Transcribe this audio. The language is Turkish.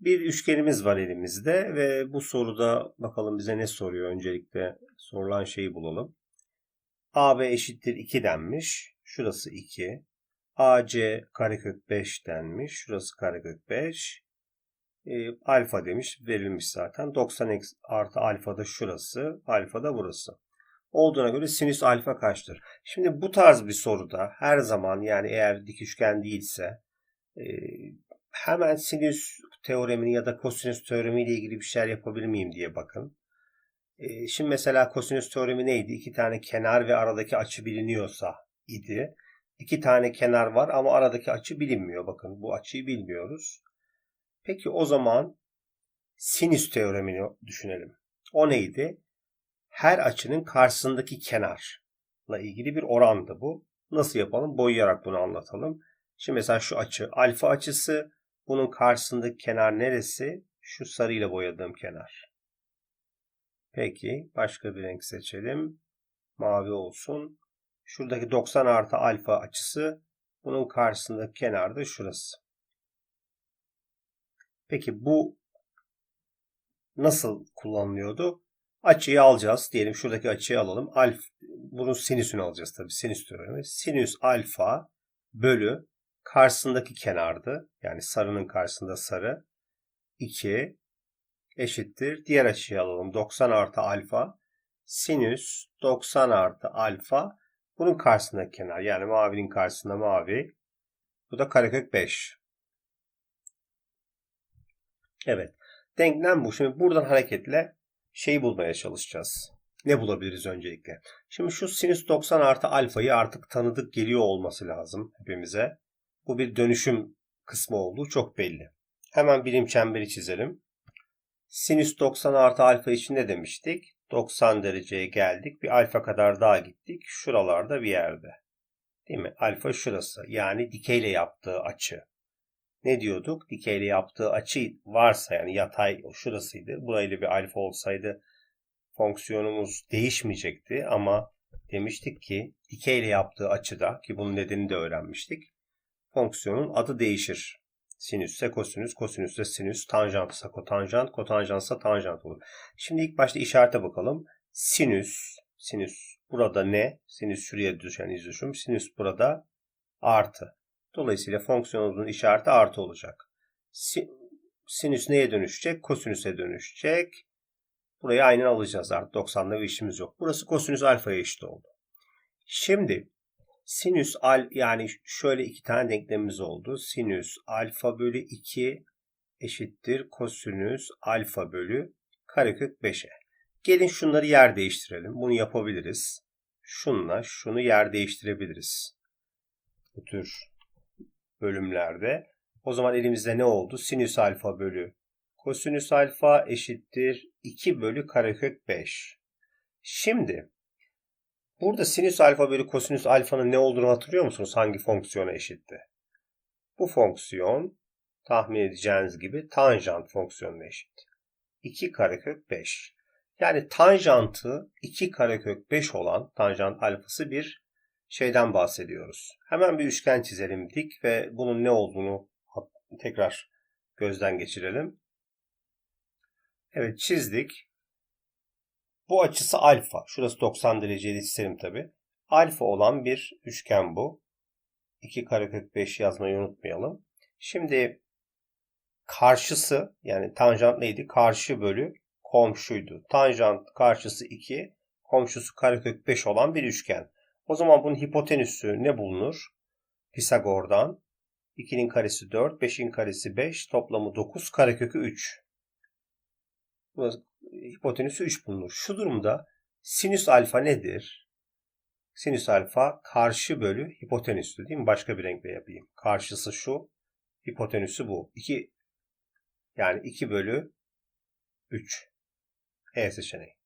Bir üçgenimiz var elimizde ve bu soruda bakalım bize ne soruyor öncelikle sorulan şeyi bulalım. AB eşittir 2 denmiş. Şurası 2. AC karekök 5 denmiş. Şurası karekök 5. E, alfa demiş. Verilmiş zaten. 90 artı alfa da şurası. Alfa da burası. Olduğuna göre sinüs alfa kaçtır? Şimdi bu tarz bir soruda her zaman yani eğer dik üçgen değilse e, hemen sinüs teoremini ya da kosinüs teoremiyle ilgili bir şeyler yapabilir miyim diye bakın. E, şimdi mesela kosinüs teoremi neydi? İki tane kenar ve aradaki açı biliniyorsa idi. İki tane kenar var ama aradaki açı bilinmiyor. Bakın bu açıyı bilmiyoruz. Peki o zaman sinüs teoremini düşünelim. O neydi? Her açının karşısındaki kenarla ilgili bir orandı bu. Nasıl yapalım? Boyayarak bunu anlatalım. Şimdi mesela şu açı alfa açısı. Bunun karşısındaki kenar neresi? Şu sarıyla boyadığım kenar. Peki başka bir renk seçelim. Mavi olsun. Şuradaki 90 artı alfa açısı bunun karşısındaki kenar da şurası. Peki bu nasıl kullanılıyordu? Açıyı alacağız. Diyelim şuradaki açıyı alalım. Alf, bunun sinüsünü alacağız tabii. Sinüs teoremi. Sinüs alfa bölü karşısındaki kenardı. Yani sarının karşısında sarı. 2 eşittir. Diğer açıyı alalım. 90 artı alfa. Sinüs 90 artı alfa. Bunun karşısındaki kenar. Yani mavinin karşısında mavi. Bu da karekök 5. Evet. Denklem bu. Şimdi buradan hareketle şeyi bulmaya çalışacağız. Ne bulabiliriz öncelikle? Şimdi şu sinüs 90 artı alfayı artık tanıdık geliyor olması lazım hepimize. Bu bir dönüşüm kısmı olduğu çok belli. Hemen birim çemberi çizelim. Sinüs 90 artı alfa için ne demiştik? 90 dereceye geldik. Bir alfa kadar daha gittik. Şuralarda bir yerde. Değil mi? Alfa şurası. Yani dikeyle yaptığı açı. Ne diyorduk? Dikeyle yaptığı açı varsa yani yatay şurasıydı. Burayla bir alfa olsaydı fonksiyonumuz değişmeyecekti ama demiştik ki dikeyle yaptığı açıda ki bunun nedenini de öğrenmiştik. Fonksiyonun adı değişir. Sinüsse kosinüs, kosinüsse sinüs, tanjantsa kotanjant, kotanjantsa tanjant olur. Şimdi ilk başta işarete bakalım. Sinüs, sinüs burada ne? Sinüs şuraya düşen izlüşüm. Sinüs burada artı. Dolayısıyla fonksiyonumuzun işareti artı olacak. Sinüs neye dönüşecek? Kosinüse dönüşecek. Burayı aynen alacağız artık. 90'da bir işimiz yok. Burası kosinüs alfaya eşit oldu. Şimdi Sinüs al yani şöyle iki tane denklemimiz oldu. Sinüs alfa bölü 2 eşittir kosinüs alfa bölü karekök 5'e. Gelin şunları yer değiştirelim. Bunu yapabiliriz. Şunla şunu yer değiştirebiliriz. Bu tür bölümlerde. O zaman elimizde ne oldu? Sinüs alfa bölü kosinüs alfa eşittir 2 bölü karekök 5. Şimdi Burada sinüs alfa bölü kosinüs alfanın ne olduğunu hatırlıyor musunuz? Hangi fonksiyona eşitti? Bu fonksiyon tahmin edeceğiniz gibi tanjant fonksiyonuna eşit. 2 karekök 5. Yani tanjantı 2 karekök 5 olan tanjant alfası bir şeyden bahsediyoruz. Hemen bir üçgen çizelim dik ve bunun ne olduğunu tekrar gözden geçirelim. Evet çizdik. Bu açısı alfa. Şurası 90 dereceli isterim tabi. Alfa olan bir üçgen bu. 2 karekök 5 yazmayı unutmayalım. Şimdi karşısı yani tanjant neydi? Karşı bölü komşuydu. Tanjant karşısı 2, komşusu karekök 5 olan bir üçgen. O zaman bunun hipotenüsü ne bulunur? Pisagor'dan 2'nin karesi 4, 5'in karesi 5, toplamı 9, karekökü 3 hipotenüsü 3 bulunur. Şu durumda sinüs alfa nedir? Sinüs alfa karşı bölü hipotenüsü değil mi? Başka bir renkle yapayım. Karşısı şu, hipotenüsü bu. 2 yani 2 bölü 3. E seçeneği.